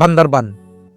বান্দরবান।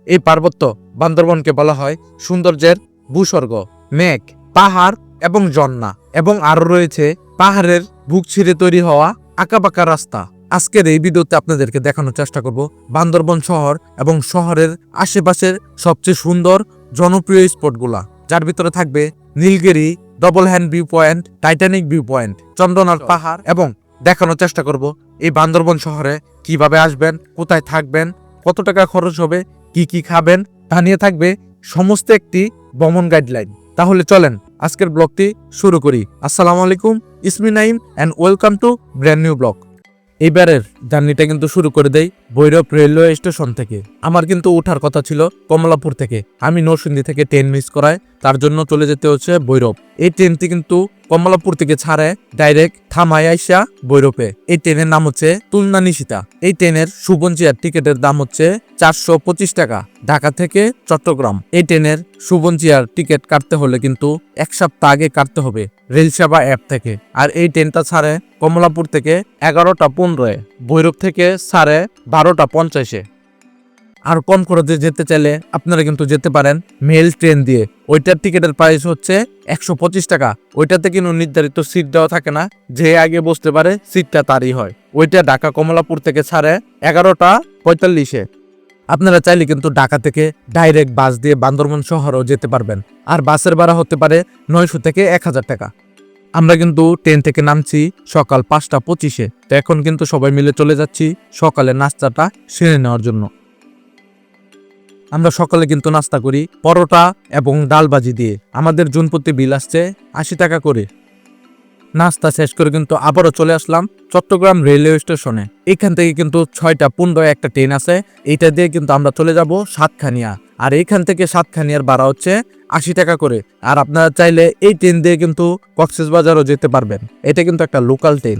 এই পার্বত্য বান্দরবনকে বলা হয় সৌন্দর্যের ভূস্বর্গ, মেঘ, পাহাড় এবং ঝর্ণা এবং আরও রয়েছে পাহাড়ের বুক ছিঁড়ে তৈরি হওয়া আঁকাবাঁকা রাস্তা। আজকের এই ভিডিওতে আপনাদেরকে দেখানোর চেষ্টা করব বান্দরবন শহর এবং শহরের আশেপাশের সবচেয়ে সুন্দর জনপ্রিয় স্পটগুলা, যার ভিতরে থাকবে Nilgiri double hand view point Titanic view point Chandranath পাহাড় এবং দেখানোর চেষ্টা করব এই বান্দরবন শহরে কীভাবে আসবেন, কোথায় থাকবেন কত টাকা খরচ হবে, কি কি খাবেন, তা নিয়ে থাকবে সমস্ত একটি ভ্রমণ গাইডলাইন তাহলে চলেন, আজকের ব্লগটি শুরু করি। আসসালামু আলাইকুম, ইসমি Naim and welcome to brand new vlog এইবারের জার্নিটা কিন্তু শুরু করে দেই ভৈরব রেলওয়ে স্টেশন থেকে। আমার কিন্তু উঠার কথা ছিল কমলাপুর থেকে। আমি নরসিংদী থেকে ট্রেন মিস করায় তার জন্য চলে যেতে হচ্ছে ভৈরব। এই ট্রেনটি কিন্তু কমলাপুর থেকে ছাড়ে ডাইরেক্ট থামায় আইসা ভৈরবে। এই ট্রেনের নাম হচ্ছে তুলনা নিশিতা। এই ট্রেনের সুবঞ্চিয়ার টিকিটের দাম হচ্ছে চারশো পঁচিশ টাকা। ঢাকা থেকে চট্টগ্রাম। এই ট্রেনের সুবঞ্চিয়ার টিকিট কাটতে হলে কিন্তু এক সপ্তাহ আগে কাটতে হবে রেল সেবা অ্যাপ থেকে। আর এই ট্রেনটা ছাড়ে কমলাপুর থেকে এগারোটা পনেরোয়। ভৈরব থেকে ছাড়ে বারোটা পঞ্চাশে। আর কম খরচে যেতে চাইলে আপনারা কিন্তু যেতে পারেন মেল ট্রেন দিয়ে। ওইটার টিকিটের প্রাইস হচ্ছে একশো পঁচিশ টাকা। ওইটাতে কিন্তু নির্ধারিত সিট দেওয়া থাকে না। যে আগে বসতে পারে সিটটা তারই হয়। ওইটা ঢাকা কমলাপুর থেকে ছাড়ে এগারোটা পঁয়তাল্লিশে। আপনারা চাইলে কিন্তু ঢাকা থেকে ডাইরেক্ট বাস দিয়ে বান্দরবন শহরও যেতে পারবেন। আর বাসের ভাড়া হতে পারে নয়শো থেকে এক হাজার টাকা। আমরা কিন্তু ট্রেন থেকে নামছি সকাল পাঁচটা পঁচিশে। তো এখন কিন্তু সবাই মিলে চলে যাচ্ছি সকালে নাস্তাটা সেরে নেওয়ার জন্য। আমরা সকালে কিন্তু নাস্তা করি পরোটা এবং ডালবাজি দিয়ে। আমাদের জুনপতি বিল আসছে আশি টাকা করে। নাস্তা শেষ করে কিন্তু আবারও চলে আসলাম চট্টগ্রাম রেলওয়ে স্টেশনে। এখান থেকে কিন্তু ছয়টা পনেরো একটা ট্রেন আছে। এইটা দিয়ে কিন্তু আমরা চলে যাব সাতখানিয়া। আর এইখান থেকে সাতখানিয়ার ভাড়া হচ্ছে আশি টাকা করে। আর আপনারা চাইলে এই ট্রেন দিয়ে কিন্তু কক্সবাজারও যেতে পারবেন। এটা কিন্তু একটা লোকাল ট্রেন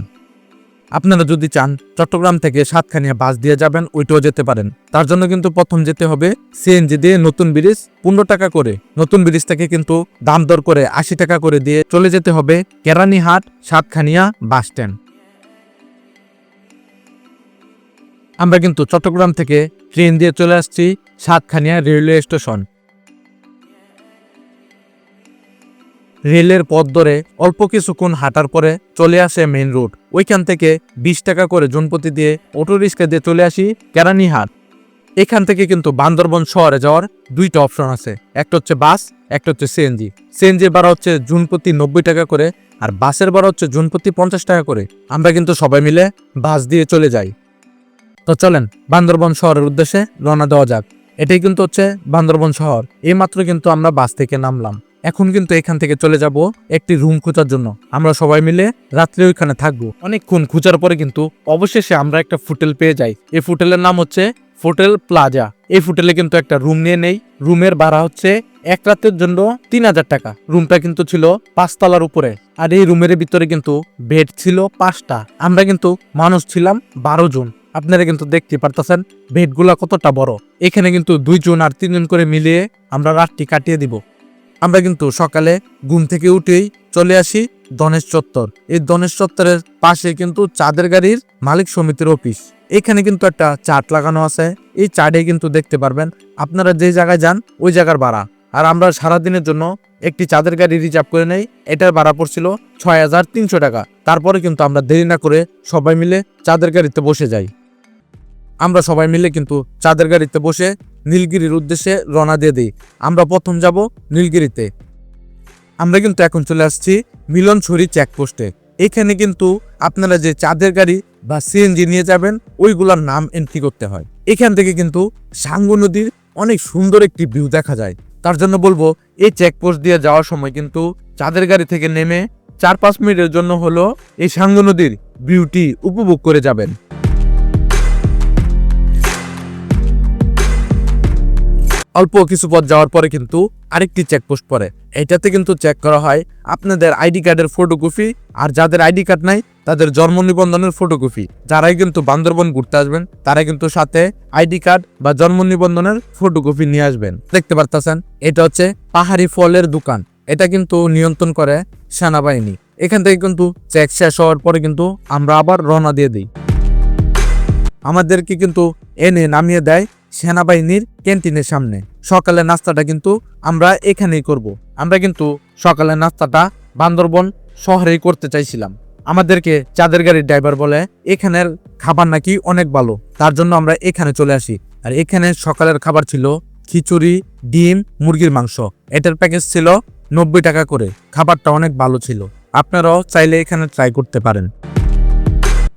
আপনারা যদি চান চট্টগ্রাম থেকে সাতখানিয়া বাস দিয়ে যাবেন, ওইটাও যেতে পারেন। তার জন্য কিন্তু প্রথম যেতে হবে সিএনজি দিয়ে নতুন ব্রিজ, পনেরো টাকা করে। নতুন ব্রিজ থেকে কিন্তু দাম দর করে আশি টাকা করে দিয়ে চলে যেতে হবে কেরানীহাট সাতখানিয়া বাস স্ট্যান্ড। আমরা কিন্তু চট্টগ্রাম থেকে ট্রেন দিয়ে চলে আসছি সাতখানিয়া রেলওয়ে স্টেশন। রেলের পথ ধরে অল্প কিছুক্ষণ হাঁটার পরে চলে আসে মেইন রোড ওইখান থেকে বিশ টাকা করে জনপতি দিয়ে অটো রিক্সা দিয়ে চলে আসি কেরানীহাট। এখান থেকে কিন্তু বান্দরবন শহরে যাওয়ার দুইটা অপশন আছে। একটা হচ্ছে বাস, একটা হচ্ছে সিএনজি সিএনজির ভাড়া হচ্ছে জুনপতি নব্বই টাকা করে আর বাসের ভাড়া হচ্ছে জুনপতি পঞ্চাশ টাকা করে। আমরা কিন্তু সবাই মিলে বাস দিয়ে চলে যাই। তো চলেন বান্দরবন শহরের উদ্দেশ্যে রওনা দেওয়া যাক। এটাই কিন্তু হচ্ছে বান্দরবন শহর। এইমাত্র কিন্তু আমরা বাস থেকে নামলাম। এখন কিন্তু এখান থেকে চলে যাব একটি রুম খোঁজার জন্য। আমরা সবাই মিলে রাত্রে ওইখানে থাকব। অনেকক্ষণ খোঁজার পরে কিন্তু অবশেষে আমরা একটা ফুটেল পেয়ে যাই। এই ফুটেলের নাম হচ্ছে ফুটেল প্লাজা। এই ফুটেলে কিন্তু একটা রুম নিয়ে নেই। রুমের ভাড়া হচ্ছে এক রাতের জন্য তিন হাজার টাকা। রুমটা কিন্তু ছিল পাঁচতলার উপরে। আর এই রুমের ভিতরে কিন্তু বেড ছিল পাঁচটা। আমরা কিন্তু মানুষ ছিলাম বারো জন। আপনারা কিন্তু দেখতে পারতেছেন বেডগুলা কতটা বড়। এখানে কিন্তু দুইজন আর তিনজন করে মিলিয়ে আমরা রাতটি কাটিয়ে দিব। আমরা কিন্তু সকালে ঘুম থেকে উঠেই চলে আসি দনেশ চত্বর। এই দনেশ চত্বরের পাশে কিন্তু চাঁদের গাড়ির মালিক সমিতির অফিস। এখানে কিন্তু একটা চার্ট লাগানো আছে। এই চার্টে কিন্তু দেখতে পারবেন, আপনারা যে জায়গায় যান ওই জায়গার ভাড়া। আর আমরা সারাদিনের জন্য একটি চাঁদের গাড়ি রিজার্ভ করে নেই, এটার ভাড়া পড়ছিল ছয় হাজার তিনশো টাকা। তারপরে কিন্তু আমরা দেরি না করে সবাই মিলে চাঁদের গাড়িতে বসে যাই। আমরা সবাই মিলে কিন্তু চাঁদের গাড়িতে বসে নীলগিরির উদ্দেশ্যে রওনা দিয়ে দিই। আমরা প্রথম যাব নীলগিরিতে। আমরা কিন্তু এখন চলে আসছি মিলনছড়ি চেকপোস্টে। এখানে কিন্তু আপনারা যে চাঁদের গাড়ি বা সিএনজি নিয়ে যাবেন, ওইগুলোর নাম এন্ট্রি করতে হয়। এখান থেকে কিন্তু সাঙ্গু নদীর অনেক সুন্দর একটি ভিউ দেখা যায়। তার জন্য বলব, এই চেকপোস্ট দিয়ে যাওয়ার সময় কিন্তু চাঁদের গাড়ি থেকে নেমে চার পাঁচ মিনিটের জন্য হলো এই সাঙ্গু নদীর বিউটি উপভোগ করে যাবেন। অল্প কিছু পথ যাওয়ার পরে কিন্তু আরেকটি চেকপোস্ট পড়ে। এটাতে কিন্তু চেক করা হয় আপনাদের আইডি কার্ডের ফটোকপি আর যাদের আইডি কার্ড নাই, তাদের জন্ম নিবন্ধনের ফটোকপি যারাই কিন্তু বান্দরবন ঘুরতে আসবেন তারা কিন্তু সাথে আইডি কার্ড বা জন্ম নিবন্ধনের ফটোকপি নিয়ে আসবেন। দেখতে পারতেছেন? এটা হচ্ছে পাহাড়ি ফলের দোকান। এটা কিন্তু নিয়ন্ত্রণ করে সেনাবাহিনী। এখান থেকে কিন্তু চেক শেষ হওয়ার পরে কিন্তু আমরা আবার রওনা দিয়ে দিই। আমাদেরকে কিন্তু এনে নামিয়ে দেয় সেনাবাহিনীর ক্যান্টিনের সামনে। সকালের নাস্তাটা কিন্তু আমরা এখানেই করব। আমরা কিন্তু সকালের নাস্তাটা বান্দরবন শহরেই করতে চাইছিলাম। আমাদেরকে চাঁদের গাড়ির ড্রাইভার বলে, এখানের খাবার নাকি অনেক ভালো। তার জন্য আমরা এখানে চলে আসি। আর এখানে সকালের খাবার ছিল খিচুড়ি, ডিম, মুরগির মাংস। এটার প্যাকেজ ছিল নব্বই টাকা করে। খাবারটা অনেক ভালো ছিল। আপনারাও চাইলে এখানে ট্রাই করতে পারেন।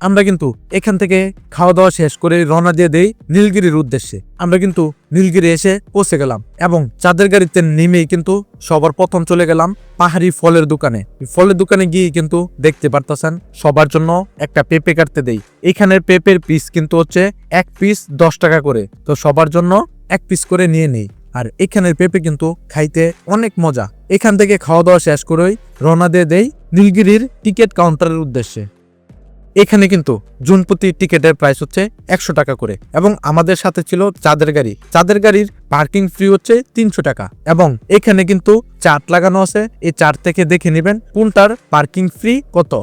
আমরা কিন্তু এখান থেকে খাওয়া দাওয়া শেষ করে রওনা দিয়ে দেই নীলগিরির উদ্দেশ্যে। আমরা কিন্তু নীলগিরি এসে পৌঁছে গেলাম এবং চাঁদের গাড়িতে নেমেই কিন্তু সবার প্রথম চলে গেলাম পাহাড়ি ফলের দোকানে। ফলের দোকানে গিয়ে কিন্তু দেখতে পারতেছেন, সবার জন্য একটা পেঁপে কাটতে দেই। এখানের পেঁপের পিস কিন্তু হচ্ছে এক পিস দশ টাকা করে। তো সবার জন্য এক পিস করে নিয়ে নেই। আর এখানের পেঁপে কিন্তু খাইতে অনেক মজা। এখান থেকে খাওয়া দাওয়া শেষ করেই রওনা দিয়ে দেই নীলগিরির টিকিট কাউন্টারের উদ্দেশ্যে। এখানে কিন্তু জুন প্রতি টিকিটের প্রাইস হচ্ছে একশো টাকা করে এবং আমাদের সাথে ছিল চাঁদের গাড়ি। চাঁদের গাড়ির পার্কিং ফ্রি হচ্ছে তিনশো টাকা এবং এখানে কিন্তু চার্ট লাগানো আছে। এই চার্ট থেকে দেখে নেবেন কোনটার পার্কিং ফ্রি কত।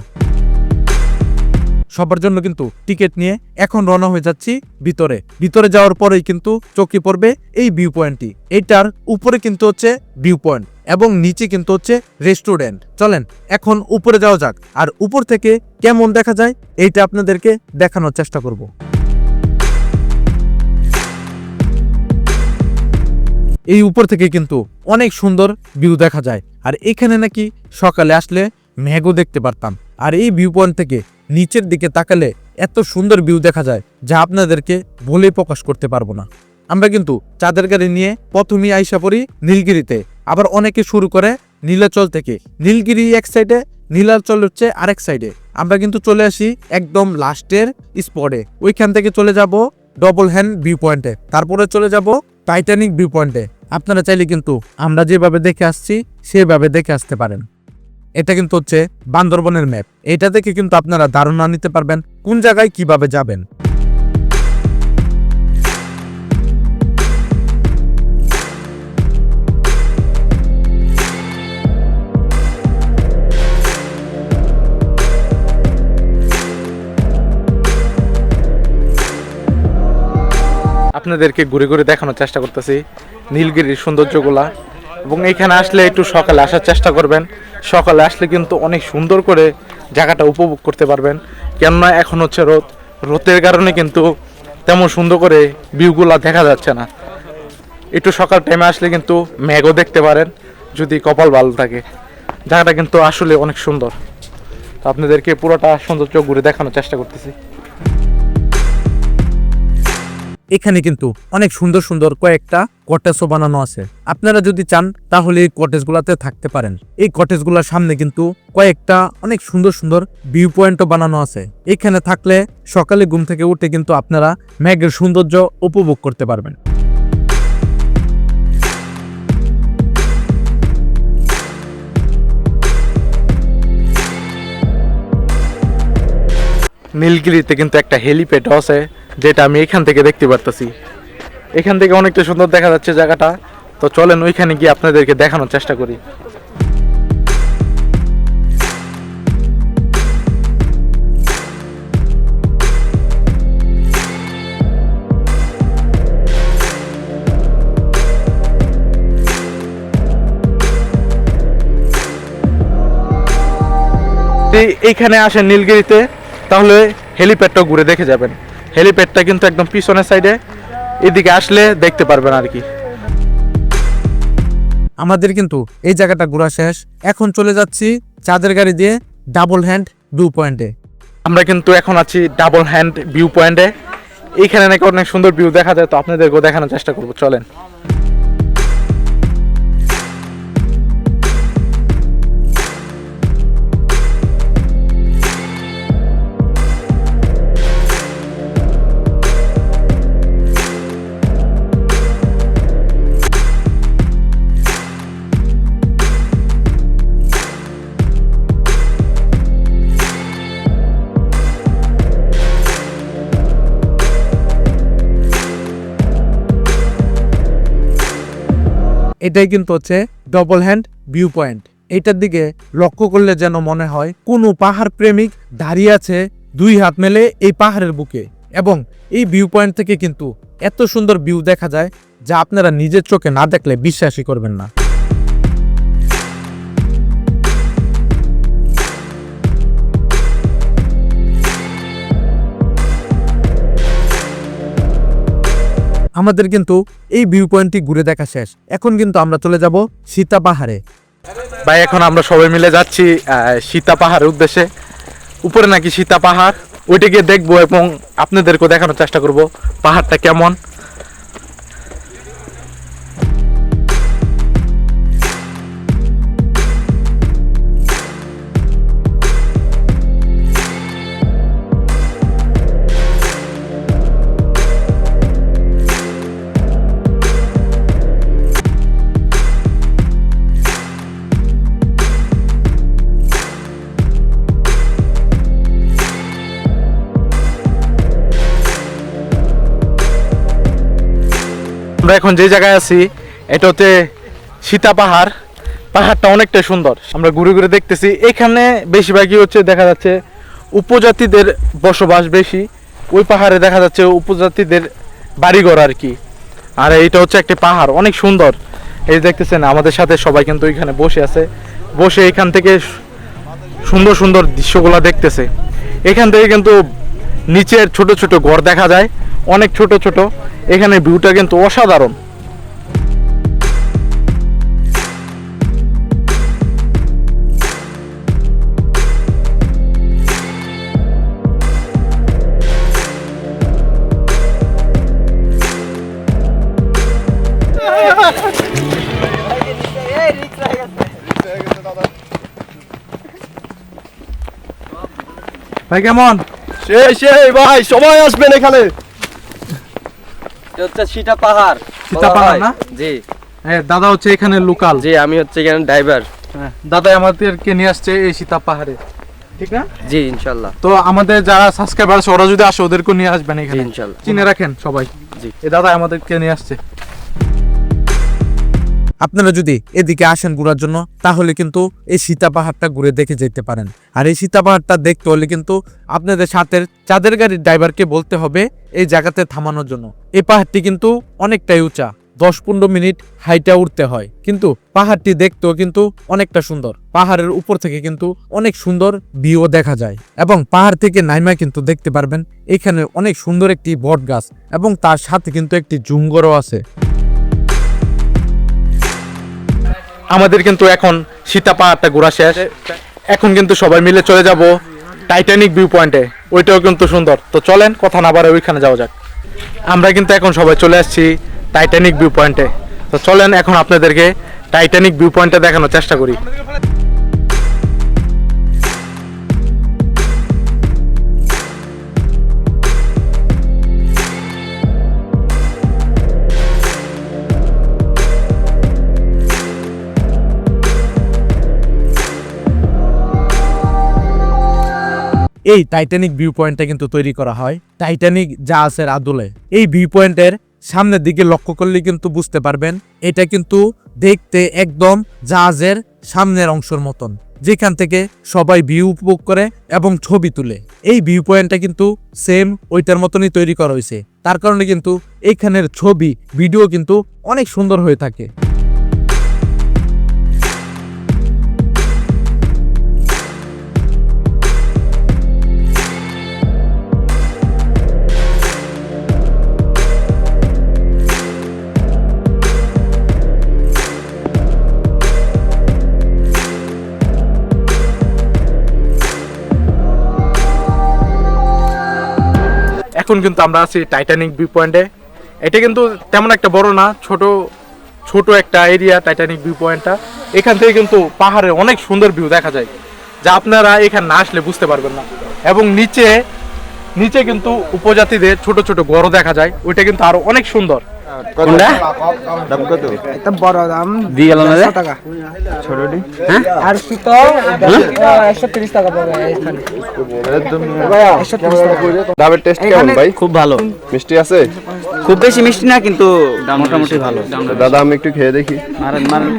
সবার জন্য কিন্তু টিকিট নিয়ে এখন রওনা হয়ে যাচ্ছি ভিতরে। ভিতরে যাওয়ার পরেই কিন্তু চোখে পড়বে এই ভিউ পয়েন্টটি এইটার উপরে কিন্তু হচ্ছে ভিউ পয়েন্ট এবং নিচে কিন্তু হচ্ছে রেস্টুরেন্ট চলেন, এখন উপরে যাওয়া যাক। আর উপর থেকে কেমন দেখা যায়, এইটা আপনাদেরকে দেখানোর চেষ্টা করব। এই উপর থেকে কিন্তু অনেক সুন্দর ভিউ দেখা যায়। আর এখানে নাকি সকালে আসলে মেঘও দেখতে পারতাম। আর এই ভিউ পয়েন্ট থেকে নিচের দিকে তাকালে এত সুন্দর ভিউ দেখা যায়, যা আপনাদেরকে বলে প্রকাশ করতে পারব না। আমরা কিন্তু চাঁদের গাড়ি নিয়ে প্রথমেই আইসা পড়ি নীলগিরিতে। আবার অনেকে শুরু করে নীলাচল থেকে। নীলগিরি এক সাইডে নীলাচল হচ্ছে আরেক সাইডে আমরা কিন্তু চলে আসি একদম লাস্টের স্পটে ওইখান থেকে চলে যাব ডবল হ্যান্ড ভিউ পয়েন্টে তারপরে চলে যাব টাইটানিক ভিউ পয়েন্টে আপনারা চাইলে কিন্তু আমরা যেভাবে দেখে আসছি, সেভাবে দেখে আসতে পারেন। এটা কিন্তু হচ্ছে বান্দরবনের ম্যাপ এটা দেখে কিন্তু আপনারা ধারণা নিতে পারবেন কোন জায়গায় কীভাবে যাবেন। আপনাদেরকে ঘুরে ঘুরে দেখানোর চেষ্টা করতেছি নীলগিরির সৌন্দর্যগুলা। এবং এখানে আসলে একটু সকালে আসার চেষ্টা করবেন। সকালে আসলে কিন্তু অনেক সুন্দর করে জায়গাটা উপভোগ করতে পারবেন। কেননা এখন হচ্ছে রোদ। রোদের কারণে কিন্তু তেমন সুন্দর করে ভিউগুলা দেখা যাচ্ছে না। একটু সকাল টাইমে আসলে কিন্তু মেঘও দেখতে পারেন, যদি কপাল ভালো থাকে। জায়গাটা কিন্তু আসলে অনেক সুন্দর। তো আপনাদেরকে পুরোটা সৌন্দর্য ঘুরে দেখানোর চেষ্টা করতেছি। এখানে কিন্তু অনেক সুন্দর সুন্দর কয়েকটা কটেজও বানানো আছে। আপনারা যদি চান, তাহলে এই কটেজগুলোতে থাকতে পারেন। এই কটেজগুলোর সামনে কিন্তু কয়েকটা অনেক সুন্দর সুন্দর ভিউ পয়েন্টও বানানো আছে। এখানে থাকলে সকালে ঘুম থেকে উঠে কিন্তু আপনারা মেঘের সৌন্দর্য উপভোগ করতে পারবেন। নীলগিরিতে কিন্তু একটা হেলিপ্যাড আছে। যেটা আমি এখান থেকে দেখতে পারতেছি। এখান থেকে অনেকটা সুন্দর দেখা যাচ্ছে জায়গাটা। তো চলেন ওইখানে গিয়ে আপনাদেরকে দেখানোর চেষ্টা করি। এইখানে আসেন নীলগিরিতে, তাহলে হেলিপ্যাডটা ঘুরে দেখে যাবেন। হেলিপ্যাডটা কিন্তু একদম পিছনের সাইডে এদিকে আসলে দেখতে পারবেন আর কি। আমাদের কিন্তু এই জায়গাটা ঘোরা শেষ। এখন চলে যাচ্ছি চাঁদের গাড়ি দিয়ে ডাবল হ্যান্ড ভিউ পয়েন্টে আমরা কিন্তু এখন আছি ডাবল হ্যান্ড ভিউ পয়েন্টে এইখানে নাকি অনেক সুন্দর ভিউ দেখা যায় তো আপনাদেরকেও দেখানোর চেষ্টা করব চলেন। এটাই কিন্তু হচ্ছে ডবল হ্যান্ড ভিউ পয়েন্ট এটার দিকে লক্ষ্য করলে যেন মনে হয় কোনো পাহাড় প্রেমিক দাঁড়িয়ে আছে দুই হাত মেলে এই পাহাড়ের বুকে। এবং এই ভিউ পয়েন্ট থেকে কিন্তু এত সুন্দর ভিউ দেখা যায় যা আপনারা নিজের চোখে না দেখলে বিশ্বাসই করবেন না। আমাদের কিন্তু এই ভিউ পয়েন্টটি ঘুরে দেখা শেষ। এখন কিন্তু আমরা চলে যাব সীতা পাহাড়ে। ভাই, এখন আমরা সবাই মিলে যাচ্ছি সীতা পাহাড়ের উদ্দেশ্যে। উপরে নাকি সীতা পাহাড়? ওইটা গিয়ে দেখব এবং আপনাদেরকেও দেখানোর চেষ্টা করব পাহাড়টা কেমন। আমরা এখন যে জায়গায় আছি, এটা হচ্ছে সীতা পাহাড়। পাহাড়টা অনেকটা সুন্দর। আমরা ঘুরে ঘুরে দেখতেছি। এখানে বেশিরভাগই হচ্ছে দেখা যাচ্ছে উপজাতিদের বসবাস বেশি। ওই পাহাড়ে দেখা যাচ্ছে উপজাতিদের বাড়িঘর আর কি। আর এইটা হচ্ছে একটি পাহাড়, অনেক সুন্দর। এই দেখতেছেন, আমাদের সাথে সবাই কিন্তু এখানে বসে আছে। বসে এখান থেকে সুন্দর সুন্দর দৃশ্যগুলো দেখতেছে। এখান থেকে কিন্তু নিচের ছোট ছোট ঘর দেখা যায়। অনেক ছোট ছোট। এখানে ভিউটা কিন্তু অসাধারণ। ভাই কেমন? সেই সেই ভাই সবাই আসবেন এখানে। এটা হচ্ছে সীতা পাহাড় সীতা পাহাড় না? জি। হ্যাঁ দাদা হচ্ছে এখানে লোকাল জি আমি হচ্ছে এখানে ড্রাইভার দাদা আমাদেরকে নিয়ে আসছে এই সীতা পাহাড়ে। ঠিক না? জি ইনশাল্লাহ তো আমাদের যারা সাবস্ক্রাইবার আছে ওরা যদি আসে ওদেরকে নিয়ে আসবেন এখানে। ইনশাল্লাহ চিনে রাখেন সবাই। জি। এ দাদা আমাদেরকে নিয়ে আসছে। আপনারা যদি এদিকে আসেন ঘোরার জন্য, তাহলে কিন্তু এই সীতা পাহাড়টা ঘুরে দেখে যেতে পারেন। আর এই সীতা পাহাড়টা দেখতে হলে কিন্তু আপনাদের সাথে চাঁদের গাড়ির ড্রাইভারকে বলতে হবে এই জায়গাতে থামানোর জন্য। এই পাহাড়টি কিন্তু অনেকটাই উঁচা, দশ পনেরো মিনিট হাইটা উঠতে হয়। কিন্তু পাহাড়টি দেখতেও কিন্তু অনেকটা সুন্দর। পাহাড়ের উপর থেকে কিন্তু অনেক সুন্দর ভিউ দেখা যায়। এবং পাহাড় থেকে নাইমা কিন্তু দেখতে পারবেন, এখানে অনেক সুন্দর একটি বট গাছ এবং তার সাথে কিন্তু একটি জুঙ্গরও আছে। আমাদের কিন্তু এখন সীতা পাহাড়টা ঘোরা শেষ। এখন কিন্তু সবাই মিলে চলে যাব টাইটানিক ভিউ পয়েন্টে ওইটাও কিন্তু সুন্দর। তো চলেন, কথা না বাড়ে ওইখানে যাওয়া যাক। আমরা কিন্তু এখন সবাই চলে আসছি টাইটানিক ভিউ পয়েন্টে তো চলেন, এখন আপনাদেরকে টাইটানিক ভিউ পয়েন্টটা দেখানোর চেষ্টা করি। এই টাইটানিক ভিউ পয়েন্টটা কিন্তু তৈরি করা হয়। টাইটানিক জাহাজের আদলে এই ভিউ পয়েন্টের সামনের দিকে লক্ষ্য করলে কিন্তু বুঝতে পারবেন, এটা কিন্তু দেখতে একদম জাহাজের সামনের অংশের মতন। যেখান থেকে সবাই ভিউ উপভোগ করে এবং ছবি তুলে। এই ভিউ পয়েন্টটা কিন্তু সেম ওইটার মতনই তৈরি করা হয়েছে। তার কারণে কিন্তু এইখানের ছবি ভিডিও কিন্তু অনেক সুন্দর হয়ে থাকে। এখন কিন্তু আমরা আছি টাইটানিক ভিউ পয়েন্টে এটা কিন্তু তেমন একটা বড় না, ছোট ছোট একটা এরিয়া টাইটানিক ভিউ পয়েন্টটা এখান থেকে কিন্তু পাহাড়ে অনেক সুন্দর ভিউ দেখা যায়, যা আপনারা এখানে না আসলে বুঝতে পারবেন না। এবং নিচে নিচে কিন্তু উপজাতিদের ছোট ছোট গড় দেখা যায়, ওইটা কিন্তু আরও অনেক সুন্দর। কোনটা? এটা বড় দাম। দিয়ে গেল না রে? একশো টাকা। আর সুতো একশো তিরিশ টাকা পড়বে এখানে। একশো তিরিশ টাকা। ডাবের টেস্ট কেমন ভাই? খুব ভালো। মিষ্টি আছে? খুব বেশি মিষ্টি না কিন্তু মোটামুটি ভালো। দাদা আমি একটু খেয়ে দেখি। মারেন মারেন।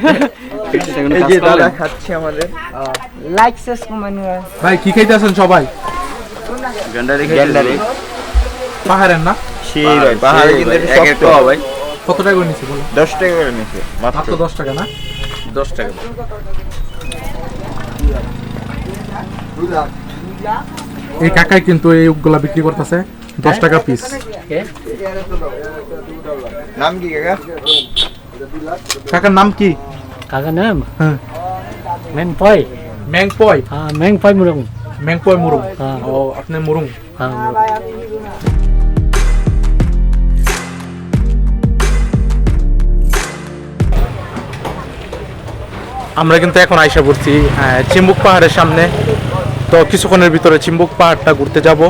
কমানো ভাই কি খাইতেছেন সবাই? গেন্ডারি গেন্ডারি। পাহাড়ের না? সেই ভাই পাহাড়ে কিন্তু একটু এক এক শক্ত। ভাই কত টাকা করে নিচ্ছে বলো? দশ টাকা করে নিচ্ছে মাত্র। মাত্র দশ টাকা না? দশ টাকা। এই কাকাই কিন্তু এই উগগুলা বিক্রি করতেছে দশ টাকা পিস নাম কি কাকা? কাকার নাম কি? Kakak nam, হ্যাঁ। poi, ম্যাংপয়? ah men poi murung, ম্যাংপয় Murung হ্যাঁ। ও আপনি মুরুং ah আমরা কিন্তু এখন আইসা পড়ছি চিম্বুক পাহাড়ের সামনে। তো কিছুক্ষণের ভিতরে চিম্বুক পাহাড়টা ঘুরতে যাব।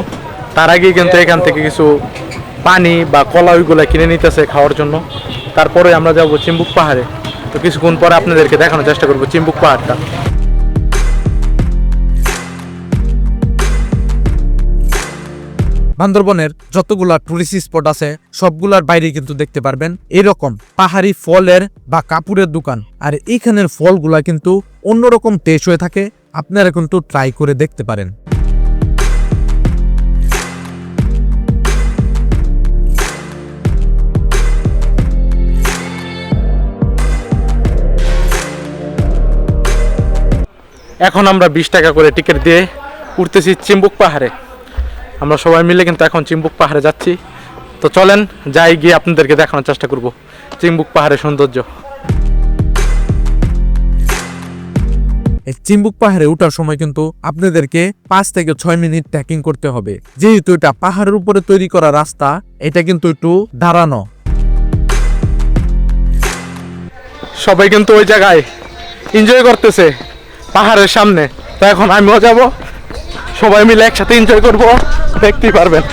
তার আগে কিন্তু এখান থেকে কিছু পানি বা কলা ওইগুলো কিনে নিতেছে খাওয়ার জন্য। তারপরে আমরা যাব চিম্বুক পাহাড়ে। তো কিছুক্ষণ পরে আপনাদেরকে দেখানোর চেষ্টা করব চিম্বুক পাহাড়টা। বান্দরবনের যতগুলা টুরিস্ট স্পট আছে, সবগুলার বাইরে কিন্তু দেখতে পারবেন এরকম পাহাড়ি ফলের বা কাপড়ের দোকান। আর এইখানের ফলগুলা কিন্তু অন্যরকম টেস্ট হয়ে থাকে, আপনারা কিন্তু ট্রাই করে দেখতে পারেন। এখন আমরা বিশ টাকা করে টিকিট দিয়ে উঠতেছি চিম্বুক পাহাড়ে। আমরা সবাই মিলে কিন্তু এখন চিম্বুক পাহাড়ে যাচ্ছি। তো চলেন যাই গিয়ে আপনাদেরকে দেখানোর চেষ্টা করব। চিম্বুক পাহাড়ের সৌন্দর্য। চিম্বুক পাহাড়ে ওঠার সময় কিন্তু আপনাদেরকে পাঁচ থেকে ছয় মিনিট ট্রেকিং করতে হবে। যেহেতু এটা পাহাড়ের উপরে তৈরি করা রাস্তা এটা কিন্তু একটু দাঁড়ানো সবাই কিন্তু ওই জায়গায় এনজয় করতেছে পাহাড়ের সামনে। তো এখন আমিও যাব। সবাই মিলে একসাথে এনজয় করব। দেখতেই পারবেন।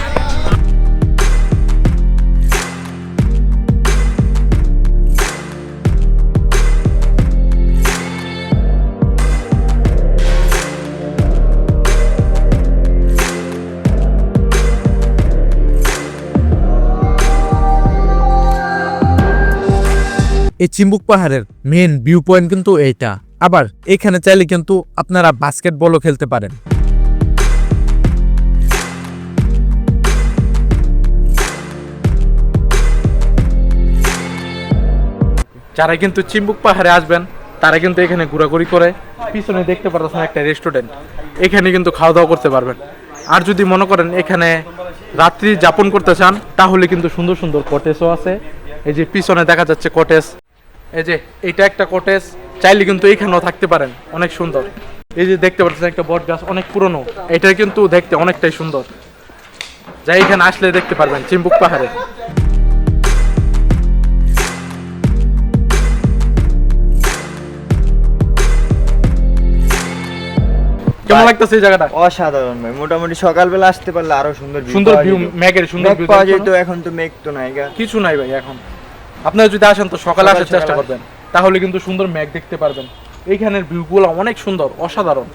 এই চিম্বুক পাহাড়ের মেন ভিউ পয়েন্ট কিন্তু এইটা। আবার এখানে চাইলে কিন্তু আপনারা বাস্কেটবলও খেলতে পারেন। যারা কিন্তু চিম্বুক পাহাড়ে আসবেন তারা কিন্তু এখানে ঘোরাঘুরি করে পিছনে দেখতে পারতেছেন একটা রেস্টুরেন্ট এখানে কিন্তু খাওয়া দাওয়া করতে পারবেন। আর যদি মনে করেন এখানে রাত্রি যাপন করতে চান, তাহলে কিন্তু সুন্দর সুন্দর কটেজও আছে। এই যে পিছনে দেখা যাচ্ছে কটেজ এই যে এটা একটা কটেজ চাইলে কিন্তু এইখানেও থাকতে পারেন। অনেক সুন্দর। এই যে দেখতে পাচ্ছেন একটা বট গাছ, অনেক পুরনো। এটা কিন্তু দেখতে অনেকটাই সুন্দর। যাই এখানে আসলে দেখতে পারবেন চিম্বুক পাহাড়ে। কেমন লাগতেছে এই জায়গাটা? অসাধারণ ভাই মোটামুটি সকালবেলা আসতে পারলে আরও সুন্দর সুন্দর ভিউ মেঘের সুন্দর ভিউ পাওয়া যেত এখন তো মেঘ তো নাই। কিছু নাই ভাই এখন। আপনারা যদি আসেন তো সকালে আসার চেষ্টা করবেন তাহলে কিন্তু সুন্দর মেঘ দেখতে পারবেন। এইখানের ভিউগুলো অনেক সুন্দর অসাধারণ।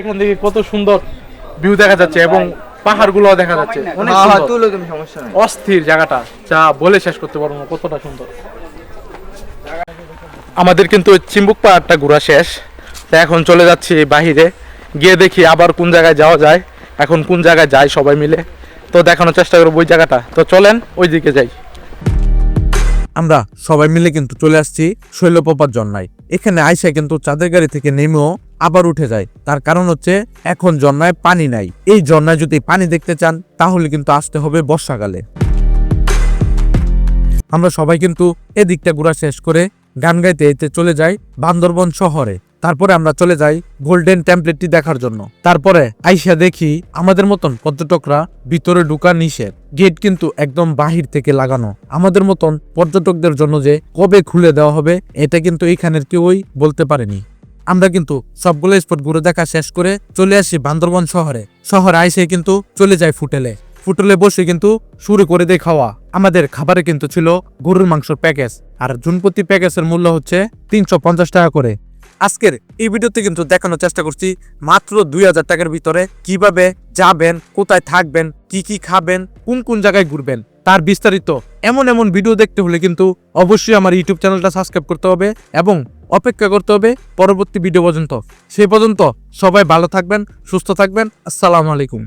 এখান থেকে কত সুন্দর ভিউ দেখা যাচ্ছে এবং পাহাড়গুলো দেখা যাচ্ছে। অনেক হ্যাঁ হ্যাঁ সুন্দর। তুলো তুমি সমস্যা নাই। অস্থির জায়গাটা যা বলে শেষ করতে পারব না কতটা সুন্দর। আমাদের কিন্তু চিম্বুক পাহাড়টা ঘোরা শেষ। তা এখন চলে যাচ্ছি বাহিরে। গিয়ে দেখি আবার কোন জায়গায় যাওয়া যায়। এখন কোন জায়গায় যায় সবাই মিলে। তো দেখানোর চেষ্টা করব ওই জায়গাটা। তো চলেন ওই দিকে যাই। আমরা সবাই মিলে কিন্তু চলে আসছি শৈলপ্রপাত জন্নায় এখানে আইসা কিন্তু চাঁদের গাড়ি থেকে নেমেও আবার উঠে যায়। তার কারণ হচ্ছে, এখন জন্নায় পানি নাই। এই জন্নায় যদি পানি দেখতে চান, তাহলে কিন্তু আসতে হবে বর্ষাকালে। আমরা সবাই কিন্তু এদিকটা ঘোরা শেষ করে গান গাইতে এতে চলে যাই বান্দরবন শহরে। তারপরে আমরা চলে যাই গোল্ডেন টেম্পলেটটি দেখার জন্য। তারপরে আইসা দেখি আমাদের মতন পর্যটকরা ভিতরে ঢুকা নিষেধ। গেট কিন্তু একদম বাহির থেকে লাগানো। আমাদের মতন পর্যটকদের জন্য যে কবে খুলে দেওয়া হবে, এটা কিন্তু এইখানের কেউই বলতে পারেনি। আমরা কিন্তু সবগুলো স্পট ঘুরে দেখা শেষ করে চলে আসি বান্দরবন শহরে। শহরে আইসে কিন্তু চলে যায় ফুটেলে। ফুটলে বসে কিন্তু শুরু করে দিয়ে খাওয়া। আমাদের খাবারে কিন্তু ছিল গরুর মাংসের প্যাকেজ আর জুনপতি প্যাকেজের মূল্য হচ্ছে তিনশো পঞ্চাশ টাকা করে। আজকের এই ভিডিওতে কিন্তু দেখানোর চেষ্টা করছি মাত্র দুই হাজার টাকার ভিতরে কীভাবে যাবেন, কোথায় থাকবেন, কি কি খাবেন, কোন কোন জায়গায় ঘুরবেন। তার বিস্তারিত এমন এমন ভিডিও দেখতে হলে কিন্তু অবশ্যই আমার ইউটিউব চ্যানেলটা সাবস্ক্রাইব করতে হবে এবং অপেক্ষা করতে হবে পরবর্তী ভিডিও পর্যন্ত। সে পর্যন্ত সবাই ভালো থাকবেন, সুস্থ থাকবেন। আসসালামু আলাইকুম।